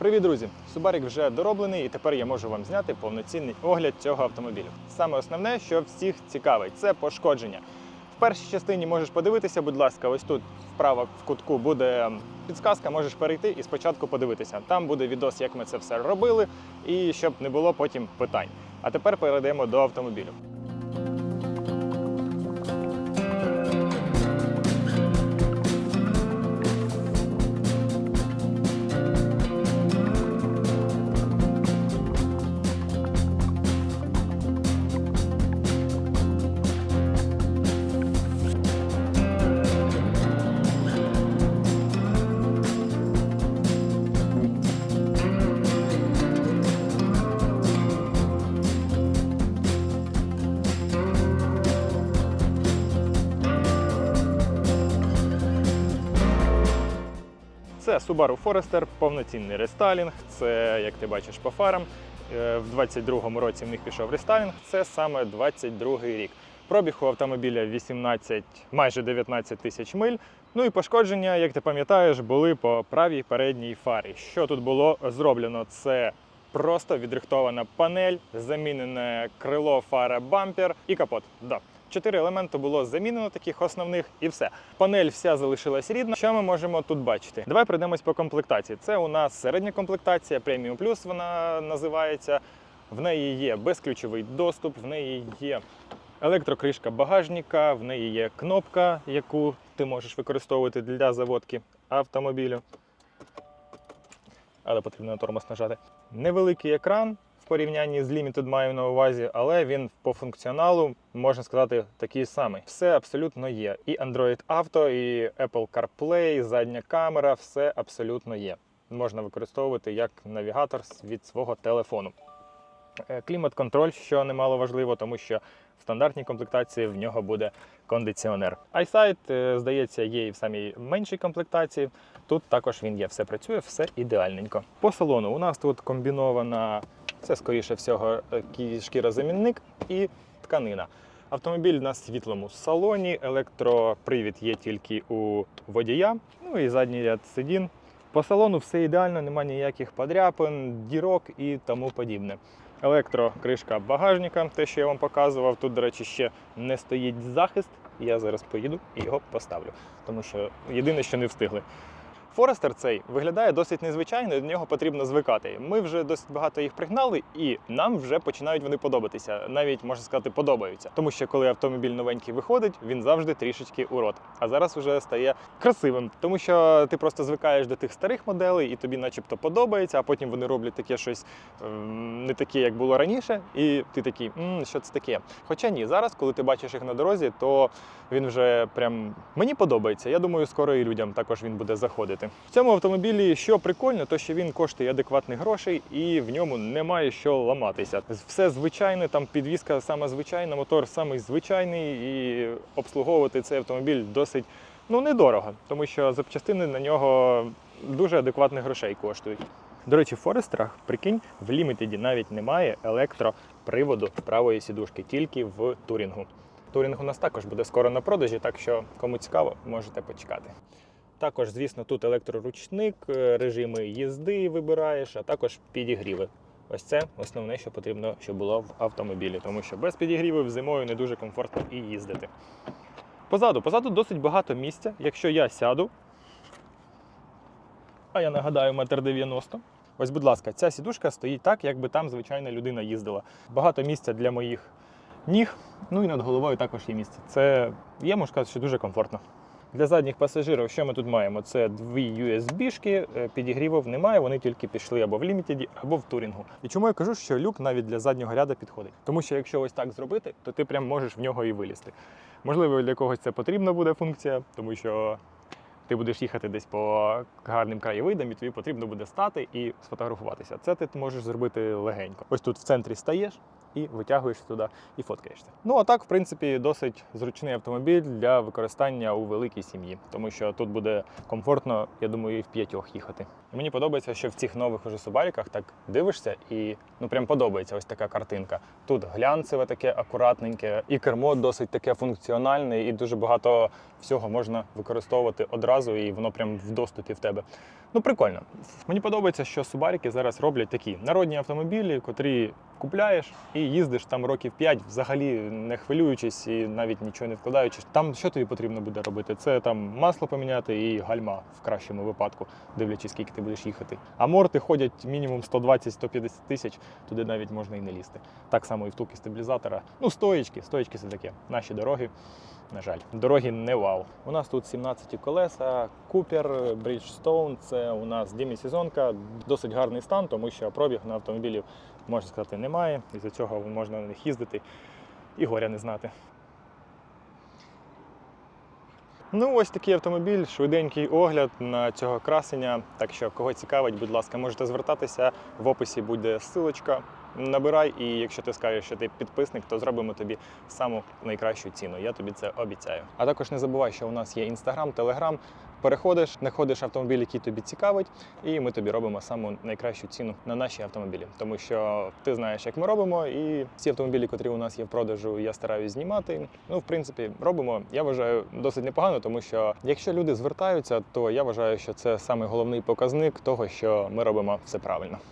Привіт, друзі! Субарік вже дороблений, і тепер я можу вам зняти повноцінний огляд цього автомобілю. Саме основне, що всіх цікавить, це пошкодження. В першій частині можеш подивитися, будь ласка, ось тут вправо в кутку буде підсказка, можеш перейти і спочатку подивитися. Там буде відос, як ми це все робили, і щоб не було потім питань. А тепер перейдемо до автомобілю. Це Subaru Forester, повноцінний рестайлінг. Це, як ти бачиш по фарам, е, в 22-му році в них пішов рестайлінг. Це саме 22-й рік. Пробіг у автомобіля 18, майже 19 тисяч миль. Ну і пошкодження, як ти пам'ятаєш, були по правій передній фарі. Що тут було зроблено? Це просто відрихтована панель, замінене крило, фара, бампер і капот. Да. Чотири елементи було замінено, таких основних, і все. Панель вся залишилась рідна. Що ми можемо тут бачити? Давай пройдемось по комплектації. Це у нас середня комплектація, преміум плюс вона називається. В неї є безключовий доступ, в неї є електрокришка багажника, в неї є кнопка, яку ти можеш використовувати для заводки автомобілю. Але потрібно на тормоз нажати. Невеликий екран порівнянні з Limited маю на увазі, але він по функціоналу, можна сказати, такий самий. Все абсолютно є. І Android Auto, і Apple CarPlay, задня камера, все абсолютно є. Можна використовувати як навігатор від свого телефону. Е, Клімат-контроль, що немало важливо, тому що в стандартній комплектації в нього буде кондиціонер. iSight, е, здається, є і в самій меншій комплектації. Тут також він є, все працює, все ідеальненько. По салону у нас тут комбінована, це скоріше всього, е, кі- шкірозамінник і тканина. Автомобіль на світлому салоні, електропривід є тільки у водія, ну і задній ряд сидін. По салону все ідеально, немає ніяких подряпин, дірок і тому подібне. Електрокришка багажника, те, що я вам показував. Тут, до речі, ще не стоїть захист. Я зараз поїду і його поставлю, тому що єдине, що не встигли. Форестер цей виглядає досить незвичайно, і до нього потрібно звикати. Ми вже досить багато їх пригнали, і нам вже починають вони подобатися. Навіть можна сказати, подобаються. Тому що коли автомобіль новенький виходить, він завжди трішечки урод. А зараз вже стає красивим, тому що ти просто звикаєш до тих старих моделей, і тобі, начебто, подобається, а потім вони роблять таке щось ем, не таке, як було раніше, і ти такий, «М, що це таке. Хоча ні, зараз, коли ти бачиш їх на дорозі, то він вже прям мені подобається. Я думаю, скоро і людям також він буде заходити. В цьому автомобілі що прикольно, то що він коштує адекватних грошей і в ньому немає що ламатися. Все звичайне, там підвізка саме звичайна, мотор самий звичайний, і обслуговувати цей автомобіль досить ну недорого, тому що запчастини на нього дуже адекватних грошей коштують. До речі, в Форестерах, прикинь, в лімітеді навіть немає електроприводу правої сідушки, тільки в турінгу. Турінг у нас також буде скоро на продажі, так що кому цікаво, можете почекати. Також, звісно, тут електроручник, е, режими їзди вибираєш, а також підігріви. Ось це основне, що потрібно, щоб було в автомобілі, тому що без підігрівів зимою не дуже комфортно і їздити. Позаду, позаду досить багато місця. Якщо я сяду, а я нагадаю, метр 90. Ось, будь ласка, ця сідушка стоїть так, якби там звичайна людина їздила. Багато місця для моїх ніг, ну і над головою також є місце. Це я можу сказати, що дуже комфортно. Для задніх пасажирів, що ми тут маємо? Це дві USB-шки, е, підігрівів немає, вони тільки пішли або в лімітеді, або в турінгу. І чому я кажу, що люк навіть для заднього ряду підходить? Тому що якщо ось так зробити, то ти прям можеш в нього і вилізти. Можливо, для когось це потрібна буде функція, тому що ти будеш їхати десь по гарним краєвидам, і тобі потрібно буде стати і сфотографуватися. Це ти можеш зробити легенько. Ось тут в центрі стаєш і витягуєшся туди і фоткаєшся. Ну а так, в принципі, досить зручний автомобіль для використання у великій сім'ї, тому що тут буде комфортно, я думаю, і в п'ятьох їхати. І мені подобається, що в цих нових уже субаріках так дивишся і ну прям подобається ось така картинка. Тут глянцеве таке акуратненьке, і кермо досить таке функціональне, і дуже багато всього можна використовувати одразу, і воно прям в доступі в тебе. Ну, прикольно. Мені подобається, що субаріки зараз роблять такі народні автомобілі, котрі купляєш і їздиш там років 5, взагалі не хвилюючись і навіть нічого не вкладаючись. Там що тобі потрібно буде робити? Це там масло поміняти і гальма в кращому випадку, дивлячись, скільки ти будеш їхати. А морти ходять мінімум 120-150 тисяч, туди навіть можна і не лізти. Так само і втулки стабілізатора. Ну, стоїчки, стоїчки це таке. Наші дороги. На жаль, дороги не вау. У нас тут 17 колеса, Купер, Bridgestone. Це у нас демісезонка. Досить гарний стан, тому що пробіг на автомобілів, можна сказати, немає. І за цього можна на них їздити і горя не знати. Ну, ось такий автомобіль, швиденький огляд на цього красення. Так що, кого цікавить, будь ласка, можете звертатися. В описі буде ссылочка. Набирай, і якщо ти скажеш, що ти підписник, то зробимо тобі саму найкращу ціну. Я тобі це обіцяю. А також не забувай, що у нас є інстаграм, телеграм. Переходиш, знаходиш автомобіль, який тобі цікавить, і ми тобі робимо саму найкращу ціну на наші автомобілі. Тому що ти знаєш, як ми робимо, і ці автомобілі, котрі у нас є в продажу, я стараюсь знімати. Ну, в принципі, робимо. Я вважаю досить непогано, тому що якщо люди звертаються, то я вважаю, що це саме головний показник того, що ми робимо все правильно.